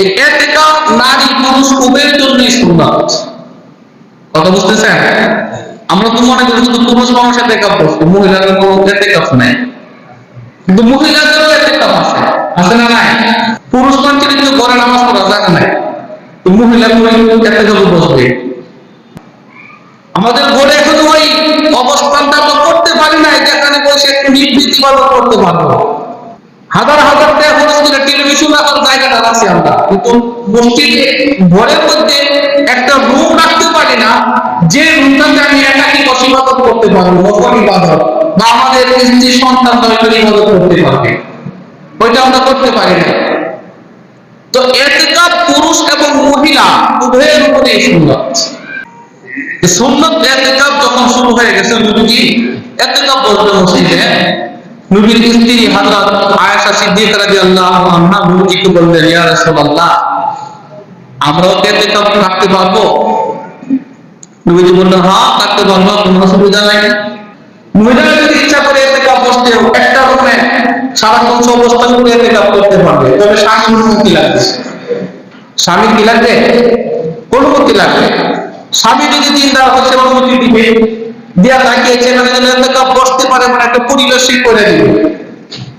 এই এতেকাফ নারী পুরুষ উভয়ের জন্যই সুন্নাত। কথা বুঝতেছেন? আমরা তো মনে করি শুধু পুরুষ মানুষ এতেকাফ করছে মহিলাদের কোনো এতেকাফ নাই। কিন্তু মহিলাদেরও এতেকাফ আছে। আছে না নাই? পুরুষ মানুষের কিন্তু ঘরে নামাজ পড়া নাই তো মহিলা এতেকাফ বসবে আমাদের ঘরে এখন ওই অবস্থানটা তো করতে পারি না যেখানে বসে একটু নির্বৃত্তি ভাবে করতে পারব। জায়গাটা আছে আমরা। কিন্তু মসজিদে ঘরের মধ্যে একটা রুম রাখতে পারি না, যে রুমটাতে আমি একাকি বসে ইবাদত করতে পারব নফল ইবাদত। বা আমাদের স্ত্রী সন্তান দরকার ইবাদত করতে পারবে। ওইটা আমরা করতে পারি না। তো এতেকাপ পুরুষ এবং মহিলা উভয়ের উপরেই সুন্দর সুন্নত। এতেকাপ যখন শুরু হয়ে গেছে, নবীজি এতেকাপ বলতে মসজিদে নবীর স্ত্রী হযরত আয়েশা সিদ্দিকা রাদিয়াল্লাহু আনহা নবীজিকে বললেন, ইয়া রাসূলুল্লাহ আমরাও কি এতেকাপ রাখতে পারব? নবীজি বললেন হ্যাঁ থাকতে পারব, কোনো অসুবিধা নাই। মহিলারা যদি ইচ্ছা করে এতেকাপ বসতে একটা রুমে সারাক্ষণ সব অবস্থান করে এতেকাপ করতে পারবে। তবে স্বামীর অনুমতি লাগবে। স্বামীর কি লাগবে? অনুমতি লাগবে। স্বামী যদি হচ্ছে অনুমতি দিবে দিয়া তাকিয়েছে মানে বসতে পারে মানে একটা পরিবেশই করে দিবে।